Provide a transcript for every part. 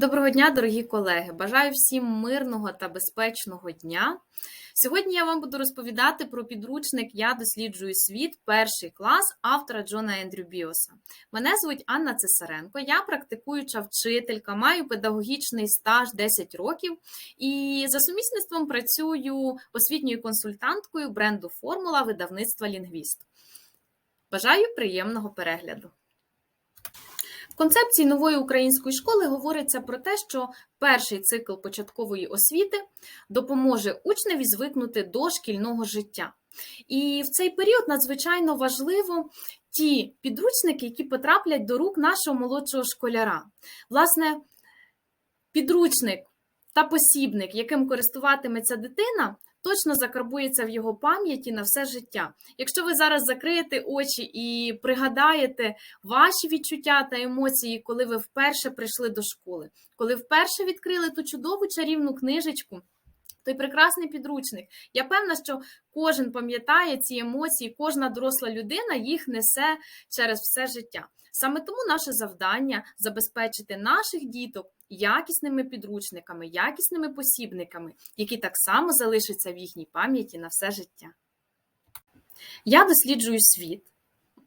Доброго дня, дорогі колеги! Бажаю всім мирного та безпечного дня. Сьогодні я вам буду розповідати про підручник Я досліджую світ, перший клас автора Джона Ендрю Біоса. Мене звуть Анна Цесаренко, я практикуюча вчителька, маю педагогічний стаж 10 років і за сумісництвом працюю освітньою консультанткою бренду Формула видавництва Лінгвіст. Бажаю приємного перегляду! Концепції нової української школи говориться про те, що перший цикл початкової освіти допоможе учневі звикнути до шкільного життя. І в цей період надзвичайно важливо ті підручники, які потраплять до рук нашого молодшого школяра. Власне, підручник та посібник, яким користуватиметься дитина, точно закарбується в його пам'яті на все життя. Якщо ви зараз закриєте очі і пригадаєте ваші відчуття та емоції, коли ви вперше прийшли до школи, коли вперше відкрили ту чудову чарівну книжечку. Той прекрасний підручник. Я певна, що кожен пам'ятає ці емоції, кожна доросла людина їх несе через все життя. Саме тому наше завдання забезпечити наших діток якісними підручниками, якісними посібниками, які так само залишаться в їхній пам'яті на все життя. Я досліджую світ.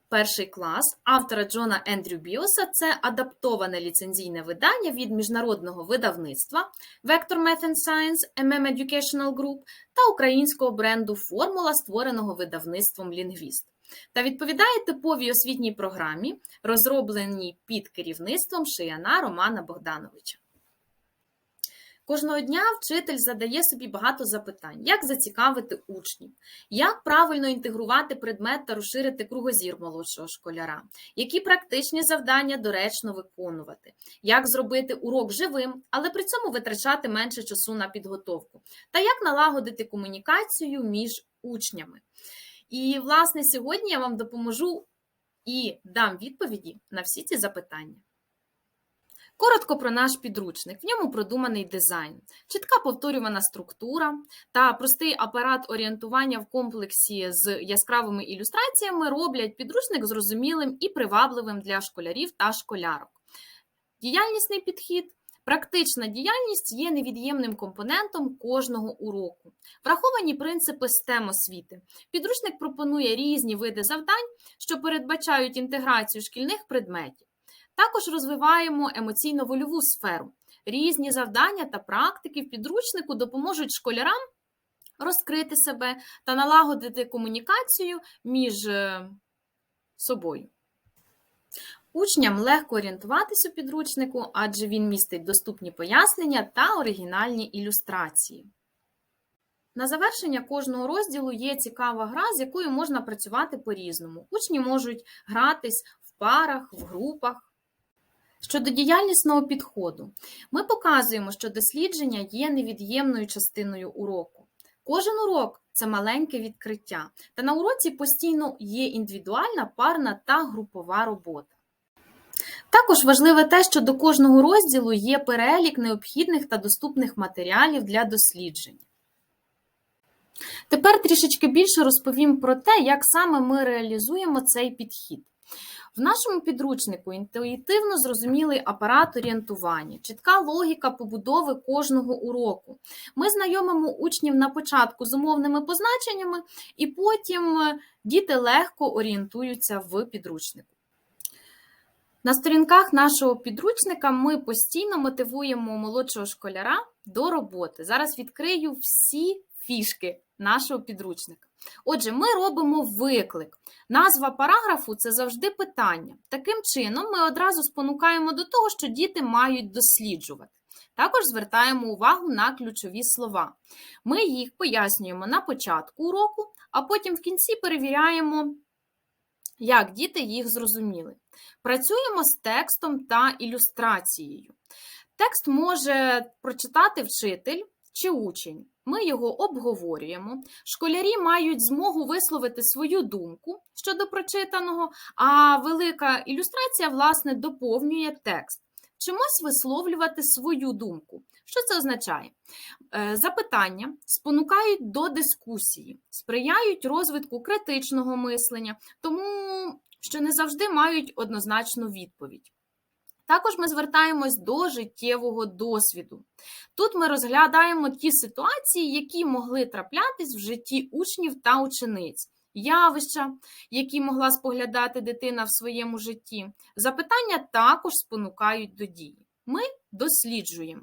Перший клас автора Джона Ендрю Біоса це адаптоване ліцензійне видання від міжнародного видавництва Vector Math and Science MM Educational Group та українського бренду Формула, створеного видавництвом Лінгвіст. Та відповідає типовій освітній програмі, розробленій під керівництвом шияна Романа Богдановича. Кожного дня вчитель задає собі багато запитань: як зацікавити учнів, як правильно інтегрувати предмет та розширити кругозір молодшого школяра, які практичні завдання доречно виконувати, як зробити урок живим, але при цьому витрачати менше часу на підготовку, та як налагодити комунікацію між учнями. І, власне, сьогодні я вам допоможу і дам відповіді на всі ці запитання. Коротко про наш підручник. В ньому продуманий дизайн, чітка повторювана структура та простий апарат орієнтування в комплексі з яскравими ілюстраціями роблять підручник зрозумілим і привабливим для школярів та школярок. Діяльнісний підхід. Практична діяльність є невід'ємним компонентом кожного уроку. Враховані принципи STEM освіти. Підручник пропонує різні види завдань, що передбачають інтеграцію шкільних предметів. Також розвиваємо емоційно-вольову сферу. Різні завдання та практики в підручнику допоможуть школярам розкрити себе та налагодити комунікацію між е, собою. Учням легко орієнтуватись у підручнику, адже він містить доступні пояснення та оригінальні ілюстрації. На завершення кожного розділу є цікава гра, з якою можна працювати по-різному. Учні можуть гратись в парах, в групах. Щодо діяльнісного підходу, ми показуємо, що дослідження є невід'ємною частиною уроку. Кожен урок це маленьке відкриття, та на уроці постійно є індивідуальна, парна та групова робота. Також важливе те, що до кожного розділу є перелік необхідних та доступних матеріалів для дослідження. Тепер трішечки більше розповім про те, як саме ми реалізуємо цей підхід. В нашому підручнику інтуїтивно зрозумілий апарат орієнтування, чітка логіка побудови кожного уроку. Ми знайомимо учнів на початку з умовними позначеннями, і потім діти легко орієнтуються в підручнику. На сторінках нашого підручника ми постійно мотивуємо молодшого школяра до роботи. Зараз відкрию всі фішки нашого підручника. Отже, ми робимо виклик. Назва параграфу це завжди питання. Таким чином, ми одразу спонукаємо до того, що діти мають досліджувати. Також звертаємо увагу на ключові слова. Ми їх пояснюємо на початку уроку, а потім в кінці перевіряємо, як діти їх зрозуміли. Працюємо з текстом та ілюстрацією. Текст може прочитати вчитель чи учень. Ми його обговорюємо. Школярі мають змогу висловити свою думку щодо прочитаного, а велика ілюстрація, власне, доповнює текст. Чимось висловлювати свою думку. Що це означає? Е, запитання спонукають до дискусії, сприяють розвитку критичного мислення, тому що не завжди мають однозначну відповідь. Також ми звертаємось до життєвого досвіду. Тут ми розглядаємо ті ситуації, які могли траплятись в житті учнів та учениць, явища, які могла споглядати дитина в своєму житті. Запитання також спонукають до дії. Ми досліджуємо,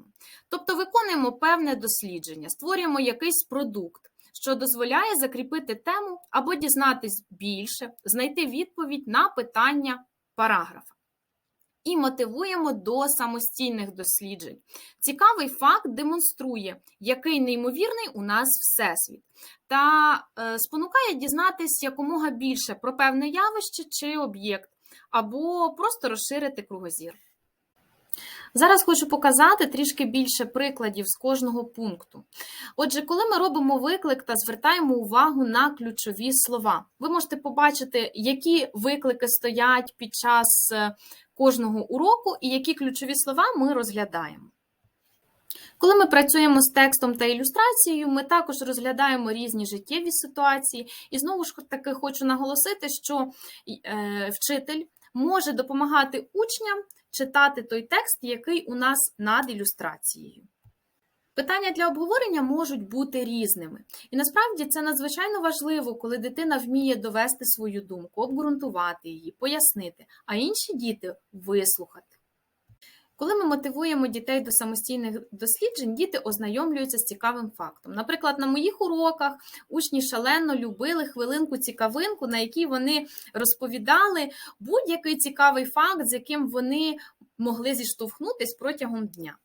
тобто виконуємо певне дослідження, створюємо якийсь продукт, що дозволяє закріпити тему або дізнатись більше, знайти відповідь на питання параграфа. І мотивуємо до самостійних досліджень. Цікавий факт демонструє, який неймовірний у нас всесвіт, та е, спонукає дізнатись якомога більше про певне явище чи об'єкт, або просто розширити кругозір. Зараз хочу показати трішки більше прикладів з кожного пункту. Отже, коли ми робимо виклик та звертаємо увагу на ключові слова, ви можете побачити, які виклики стоять під час е, кожного уроку і які ключові слова ми розглядаємо. Коли ми працюємо з текстом та ілюстрацією, ми також розглядаємо різні життєві ситуації. І знову ж таки хочу наголосити, що е, вчитель може допомагати учням читати той текст, який у нас над ілюстрацією. Питання для обговорення можуть бути різними. І насправді це надзвичайно важливо, коли дитина вміє довести свою думку, обґрунтувати її, пояснити, а інші діти вислухати. Коли ми мотивуємо дітей до самостійних досліджень, діти ознайомлюються з цікавим фактом. Наприклад, на моїх уроках учні шалено любили хвилинку-цікавинку, на якій вони розповідали будь-який цікавий факт, з яким вони могли зіштовхнутись протягом дня.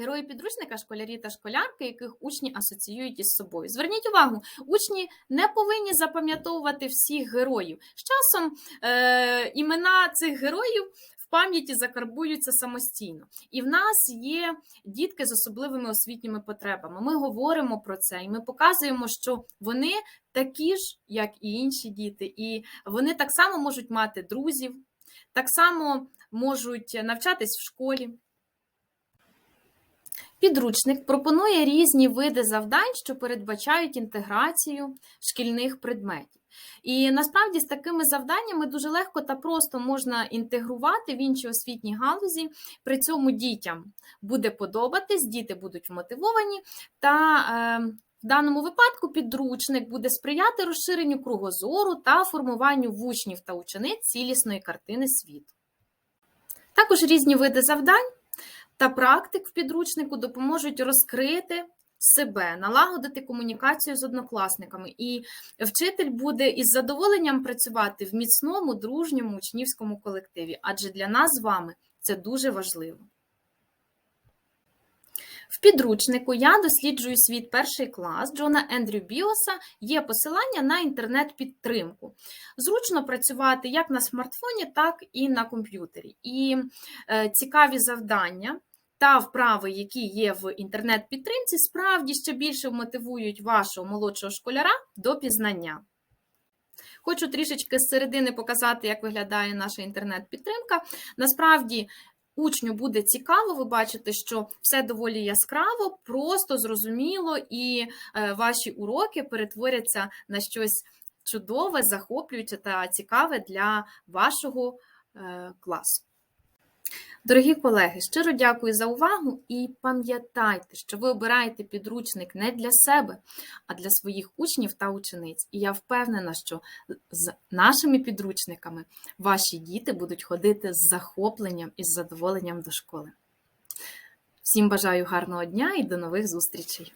Герої підручника школярі та школярки, яких учні асоціюють із собою. Зверніть увагу, учні не повинні запам'ятовувати всіх героїв. З часом е, імена цих героїв пам'яті закарбуються самостійно. І в нас є дітки з особливими освітніми потребами. Ми говоримо про це, і ми показуємо, що вони такі ж, як і інші діти, і вони так само можуть мати друзів, так само можуть навчатись в школі. Підручник пропонує різні види завдань, що передбачають інтеграцію шкільних предметів. І насправді з такими завданнями дуже легко та просто можна інтегрувати в інші освітні галузі. При цьому дітям буде подобатись, діти будуть мотивовані, та е, в даному випадку підручник буде сприяти розширенню кругозору та формуванню в учнів та учениць цілісної картини світу. Також різні види завдань та практик в підручнику допоможуть розкрити себе, налагодити комунікацію з однокласниками, і вчитель буде із задоволенням працювати в міцному, дружньому учнівському колективі, адже для нас з вами це дуже важливо. В підручнику Я досліджую світ перший клас Джона Ендрю Біоса є посилання на інтернет-підтримку. Зручно працювати як на смартфоні, так і на комп'ютері. І е, цікаві завдання та вправи, які є в інтернет-підтримці, справді ще більше мотивують вашого молодшого школяра до пізнання. Хочу трішечки з середини показати, як виглядає наша інтернет-підтримка. Насправді, учню буде цікаво, ви бачите, що все доволі яскраво, просто зрозуміло, і е, ваші уроки перетворяться на щось чудове, захоплююче та цікаве для вашого е, класу. Дорогі колеги, щиро дякую за увагу і пам'ятайте, що ви обираєте підручник не для себе, а для своїх учнів та учениць. І я впевнена, що з нашими підручниками ваші діти будуть ходити з захопленням і з задоволенням до школи. Всім бажаю гарного дня і до нових зустрічей!